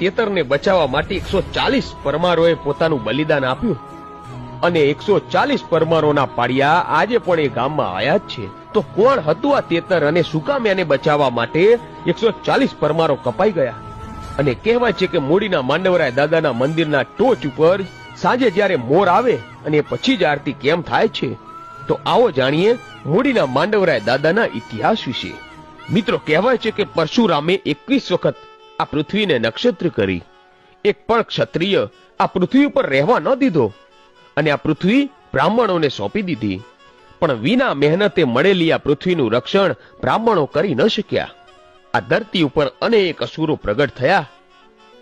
તેતરને બચાવવા માટે એકસો ચાલીસ પરમારોએ પોતાનું બલિદાન આપ્યું. અને એકસો ચાલીસ પરમારોના પાડિયા આજે પણ એ ગામમાં આયા જ છે. તો કોણ હતું આ તેતર અને શું બચાવવા માટે એકસો ચાલીસ પરમારો કપાઈ ગયા? અને કહેવાય છે કે મૂડીના માંડવરાય દાદાના મંદિરના ટોચ ઉપર સાંજે જ્યારે મોર આવે અને પછી જ આરતી કેમ થાય છે, તો આવો જાણીએ મૂડીના માંડવરાય દાદાના ઇતિહાસ વિશે. મિત્રો, કહેવાય છે કે પરશુરામે એકવીસ વખત આ પૃથ્વીને નક્ષત્ર કરી. એક પણ ક્ષત્રિય આ પૃથ્વી ઉપર રહેવા ન દીધો. અને આ પૃથ્વી બ્રાહ્મણોને સોંપી દીધી. પણ વિના મહેનતે મળેલી આ પૃથ્વીનું રક્ષણ બ્રાહ્મણો કરી ન શક્યા. આ ધરતી ઉપર અનેક અસુરો પ્રગટ થયા.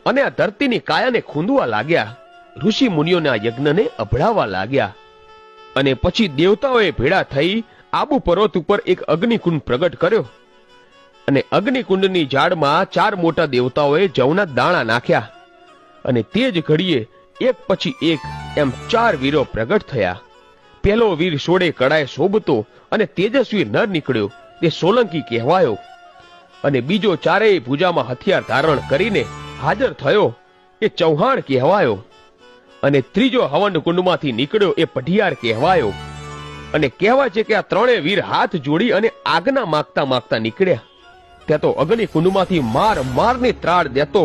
અને આ ધરતીની કાયાને ખૂંદવા લાગ્યા. ઋષિ મુનિઓના યજ્ઞને અભડાવવા લાગ્યા. અને પછી દેવતાઓએ ભેળા થઈ આબુ પર્વત ઉપર એક અગ્નિકુંડ પ્રગટ કર્યો. અને અગ્નિકુંડની ઝાડમાં ચાર મોટા દેવતાઓએ જવના દાણા નાખ્યા. અને તે જ ઘડીએ એક પછી એક એમ ચાર વીરો પ્રગટ થયા. પેલો વીર સોડે કડાએ શોભતો અને તેજસ્વી નર નીકળ્યો, તે સોલંકી કહેવાયો. અને બીજો ચારેય ભુજામાં હથિયાર ધારણ કરીને હાજર થયો, એ ચૌહાણ કહેવાયો. અને ત્રીજો હવન કુંડમાંથી નીકળ્યો, એ પઢિયાર કહેવાયો. અને કહેવાય છે કે આ ત્રણેય વીર હાથ જોડી અને આજ્ઞા માગતા માગતા નીકળ્યા. ત્યાં તો અગ્નિ કુંડમાંથી માર મારની ત્રાળ દેતો